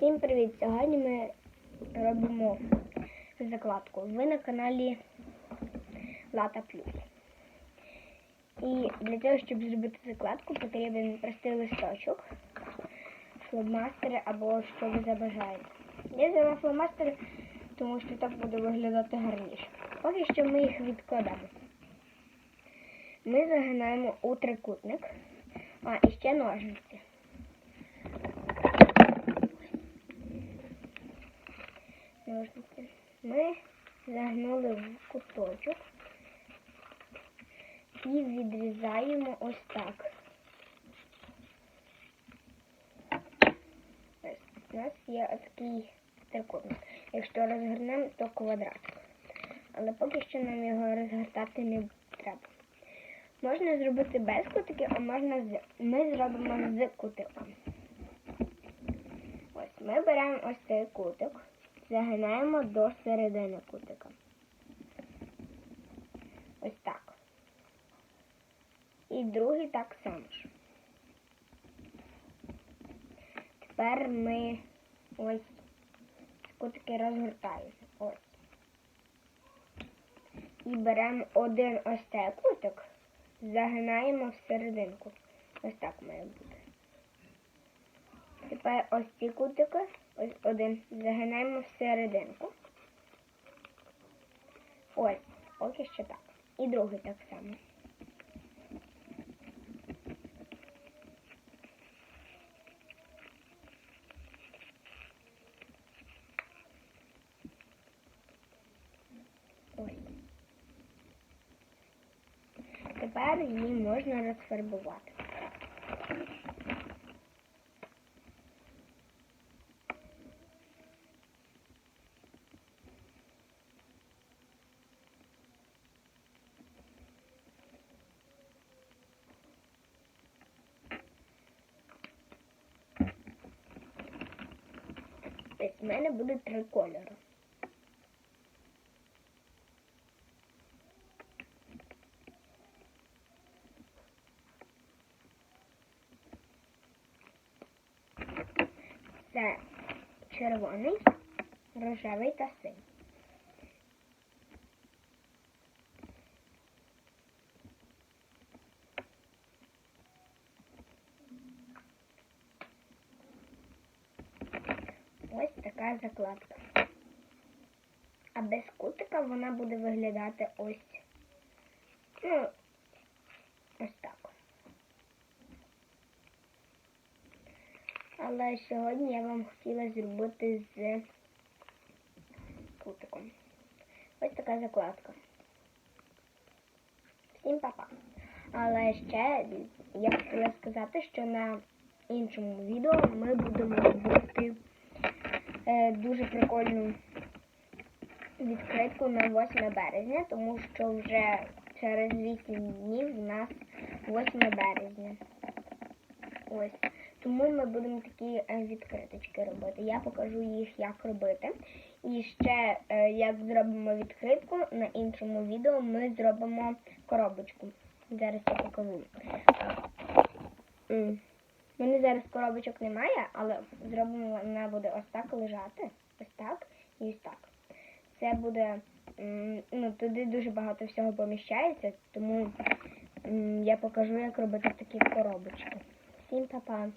Всім привіт! Сьогодні ми робимо закладку. Ви на каналі Лата Плюс. І для того, щоб зробити закладку, потрібен простий листочок, фломастери або що ви забажаєте. Я взяла фломастери, тому що так буде виглядати гарніше. Поки що ми їх відкладемо. Ми загинаємо у трикутник, а і ще ножниці. Ми загнули в куточок і відрізаємо ось так. У нас є такий трикутник. Якщо розгорнемо, то квадратик. Але поки що нам його розгортати не треба. Можна зробити без кутиків, а можна з. Ми зробимо з кутиком. Ось ми беремо ось цей кутик загинаємо до середини кутика. Ось так. І другий так само ж. Тепер ми ось кутики розгортаємо. Ось. І беремо один ось цей кутик, загинаємо в серединку. Ось так має бути. Тепер ось ці кутики, ось один, загинаємо в серединку. Ось, поки що так. І другий так само. Ось. Тепер її можна розфарбувати. Ось в мене буде три кольори. Це червоний, рожевий та синій. Ось така закладка. А без кутика вона буде виглядати ось. Ну, ось так. Але сьогодні я вам хотіла зробити з кутиком. Ось така закладка. Всім па-па. Але ще я хотіла сказати, що на іншому відео ми будемо робити е, дуже прикольну відкритку на 8 березня, тому що вже через 8 днів у нас 8 березня. Ось. Тому ми будемо такі е, відкриточки робити. Я покажу їх, як робити. І ще, е, як зробимо відкритку, на іншому відео ми зробимо коробочку. Зараз я покажу. У мене зараз коробочок немає, але зробимо, вона буде ось так лежати. Ось так і ось так. Це буде, ну, туди дуже багато всього поміщається, тому я покажу, як робити такі коробочки. Всім па-па!